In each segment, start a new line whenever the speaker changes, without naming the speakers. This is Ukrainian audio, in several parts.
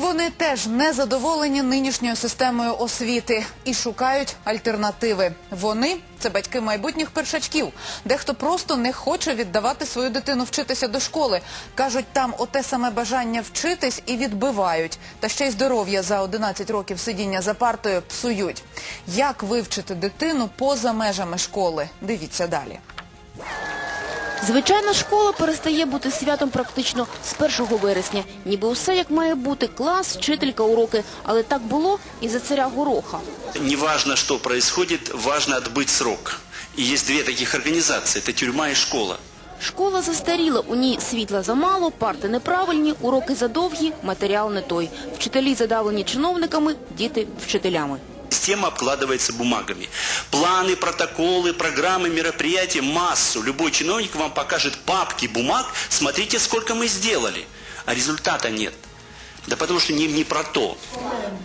Вони теж не задоволені нинішньою системою освіти і шукають альтернативи. Вони це батьки майбутніх першачків. Дехто просто не хоче віддавати свою дитину вчитися до школи. кажуть, там оте саме бажання вчитись і відбивають. Та ще й здоров'я за 11 років сидіння за партою псують. Як вивчити дитину поза межами школи? Дивіться далі.
Звичайна школа перестає бути святом практично з 1 вересня. Ніби усе як має бути – клас, вчителька, уроки. Але так було і за царя Гороха.
Неважно, что происходит, важно отбыть срок. И есть две таких организации – это тюрьма и школа.
Школа застаріла, у ній світла замало, парти неправильні, уроки задовгі, матеріал не той. Вчителі задавлені чиновниками, діти – вчителями.
Система обкладывается бумагами. Планы, протоколы, программы, мероприятия, массу. Любой чиновник вам покажет папки бумаг, смотрите, сколько мы сделали. А результата нет. Да потому что не, не про то.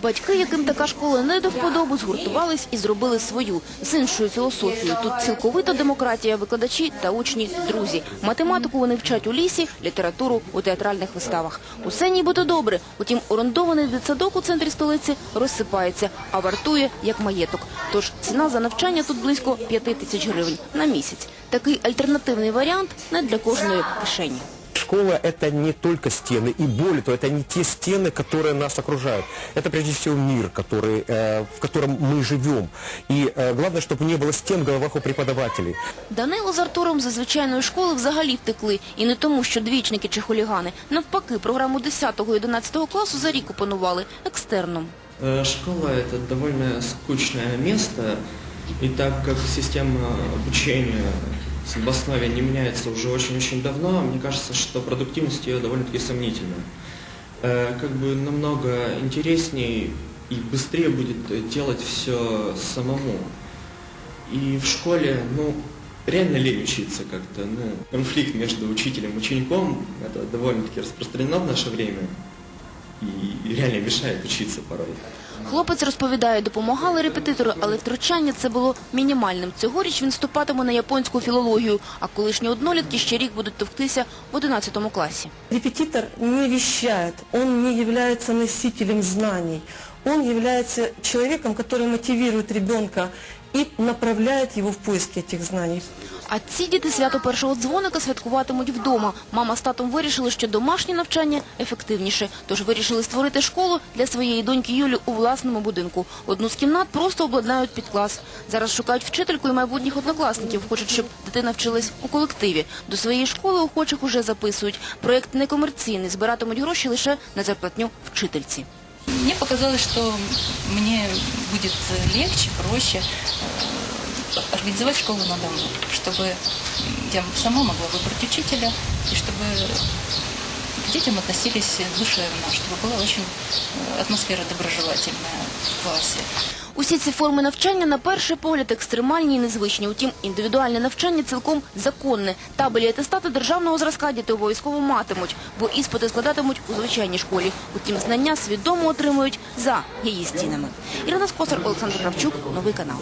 Батьки, яким така школа не до вподоби, згуртувались і зробили свою, з іншою філософією. Тут цілковита демократія, викладачі та учні – друзі. Математику вони вчать у лісі, літературу у театральних виставах. Усе нібито добре, утім орендований дитсадок у центрі столиці розсипається, а вартує як маєток. Тож ціна за навчання тут близько 5 тисяч гривень на місяць. Такий альтернативний варіант не для кожної кишені
Школа – это не только стены, и более того, это не те стены, которые нас окружают. Это прежде всего мир, который, э, в котором мы живем. И э, главное, чтобы не было стен в головах у преподавателей.
Данило з Артуром з звичайної школи взагалі втекли. І не тому, що двічники чи хулігани. Навпаки, програму 10 і 11 класу за рік опанували екстерном.
Э, Школа – это довольно скучное место, и так как система обучения в основе не меняется уже очень-очень давно, мне кажется, что продуктивность ее довольно-таки сомнительна. Э, Как бы намного интересней и быстрее будет делать все самому. И в школе, ну, реально лень учиться как-то. Ну, конфликт между учителем и учеником – это довольно-таки распространено в наше время и реально мешает учиться порой.
Хлопець розповідає, допомагали репетитору, але втручання це було мінімальним. Цьогоріч він вступатиме на японську філологію, а колишні однолітки ще рік будуть товктися в 11 класі.
Репетитор не вещает, он не является носителем знаний. Он является человеком, который мотивирует ребенка и направляет его в поиски этих знаний.
А ці діти свято першого дзвоника святкуватимуть вдома. Мама з татом вирішили, що домашнє навчання ефективніше. Тож вирішили створити школу для своєї доньки Юлі у власному будинку. Одну з кімнат просто обладнають під клас. Зараз шукають вчительку і майбутніх однокласників. Хочуть, щоб дитина вчилась у колективі. До своєї школи охочих уже записують. Проєкт некомерційний. Збиратимуть гроші лише на зарплатню вчительці.
Мне показалось, что мне будет легче, проще э, организовать школу на дому, чтобы я сама могла выбрать учителя, и чтобы к детям относились душевно, чтобы была очень э, атмосфера доброжелательная в классе.
Усі ці форми навчання на перший погляд екстремальні і незвичні. Утім, індивідуальне навчання цілком законне. Табелі атестати державного зразка діти обов'язково матимуть, бо іспити складатимуть у звичайній школі. Утім, знання свідомо отримують за її стінами. Ірина Скосар, Олександр Кравчук, Новий канал.